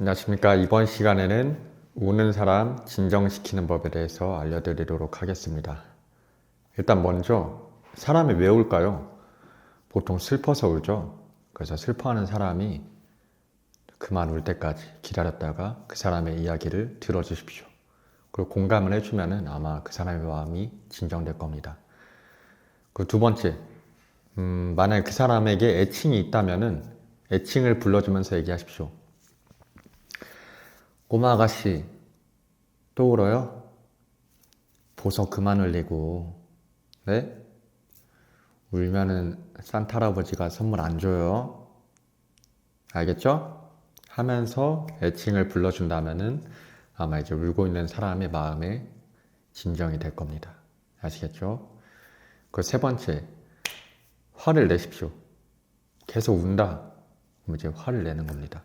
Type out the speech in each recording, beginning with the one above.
안녕하십니까. 이번 시간에는 우는 사람 진정시키는 법에 대해서 알려드리도록 하겠습니다. 일단 먼저 사람이 왜 울까요? 보통 슬퍼서 울죠. 그래서 슬퍼하는 사람이 그만 울 때까지 기다렸다가 그 사람의 이야기를 들어주십시오. 그리고 공감을 해주면은 아마 그 사람의 마음이 진정될 겁니다. 그 두 번째, 음, 만약에 그 사람에게 애칭이 있다면은 애칭을 불러주면서 얘기하십시오. 꼬마 아가씨, 또 울어요? 보석 그만 흘리고, 네? 울면은 산타 할아버지가 선물 안 줘요. 알겠죠? 하면서 애칭을 불러준다면은 아마 이제 울고 있는 사람의 마음에 진정이 될 겁니다. 아시겠죠? 그 세 번째, 화를 내십시오. 계속 운다. 이제 화를 내는 겁니다.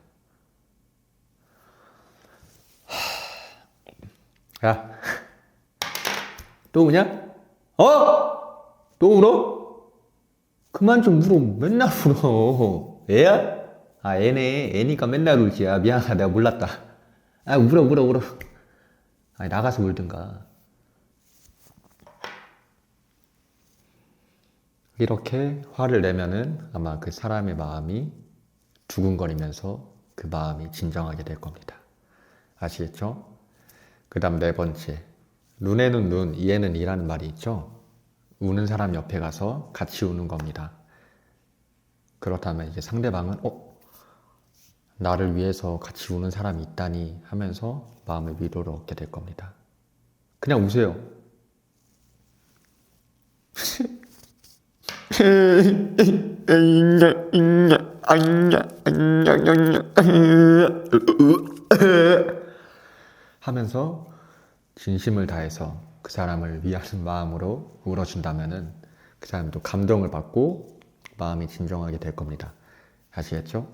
야, 또 우냐? 어? 또 울어? 그만 좀 울어. 맨날 울어. 애야? 아, 애네. 애니까 맨날 울지. 아, 미안하다. 내가 몰랐다. 아, 울어, 울어, 울어. 아니, 나가서 울든가. 이렇게 화를 내면은 아마 그 사람의 마음이 두근거리면서 그 마음이 진정하게 될 겁니다. 아시겠죠? 그 다음 네 번째. 눈에는 눈, 이에는 이라는 말이 있죠? 우는 사람 옆에 가서 같이 우는 겁니다. 그렇다면 이제 상대방은, 어? 나를 위해서 같이 우는 사람이 있다니 하면서 마음의 위로를 얻게 될 겁니다. 그냥 우세요. 하면서 진심을 다해서 그 사람을 위하는 마음으로 울어준다면은 그 사람도 감동을 받고 마음이 진정하게 될 겁니다. 아시겠죠?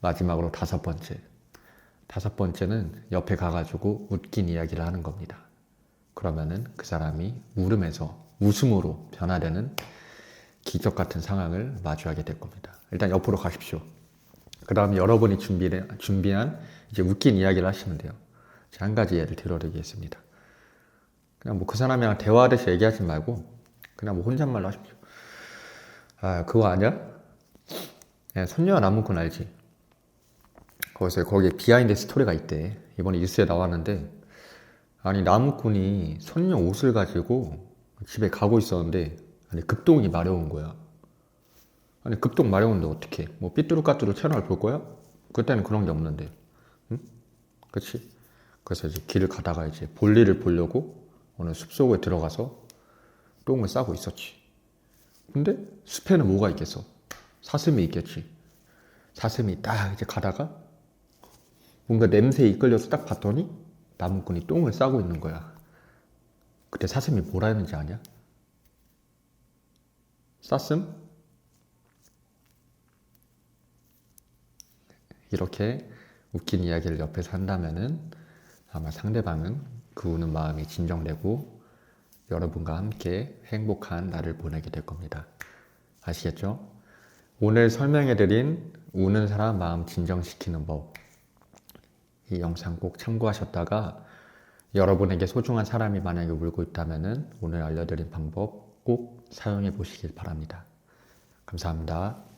마지막으로 다섯 번째. 다섯 번째는 옆에 가가지고 웃긴 이야기를 하는 겁니다. 그러면은 그 사람이 울으면서 웃음으로 변화되는 기적 같은 상황을 마주하게 될 겁니다. 일단 옆으로 가십시오. 그 다음에 여러분이 준비, 준비한 이제 웃긴 이야기를 하시면 돼요. 한 가지 예를 들어드리겠습니다. 그냥 뭐 그 사람이랑 대화하듯이 얘기하지 말고 그냥 뭐 혼잣말로 하십시오. 아, 그거 아니야? 네, 손녀와 나무꾼 알지? 거기서 거기에 비하인드 스토리가 있대. 이번에 뉴스에 나왔는데 아니 나무꾼이 손녀 옷을 가지고 집에 가고 있었는데 아니 급동이 마려운 거야. 아니 급동 마려운데 어떻게? 뭐 삐뚤까뚤 채널 볼 거야? 그때는 그런 게 없는데, 응? 그렇지? 그래서 이제 길을 가다가 이제 볼일을 보려고 어느 숲 속에 들어가서 똥을 싸고 있었지. 근데 숲에는 뭐가 있겠어? 사슴이 있겠지. 사슴이 딱 이제 가다가 뭔가 냄새에 이끌려서 딱 봤더니 나무꾼이 똥을 싸고 있는 거야. 그때 사슴이 뭐라 했는지 아냐? 쌌음? 이렇게 웃긴 이야기를 옆에서 한다면은 아마 상대방은 그 우는 마음이 진정되고 여러분과 함께 행복한 날을 보내게 될 겁니다. 아시겠죠? 오늘 설명해드린 우는 사람 마음 진정시키는 법. 이 영상 꼭 참고하셨다가 여러분에게 소중한 사람이 만약에 울고 있다면은 오늘 알려드린 방법 꼭 사용해 보시길 바랍니다. 감사합니다.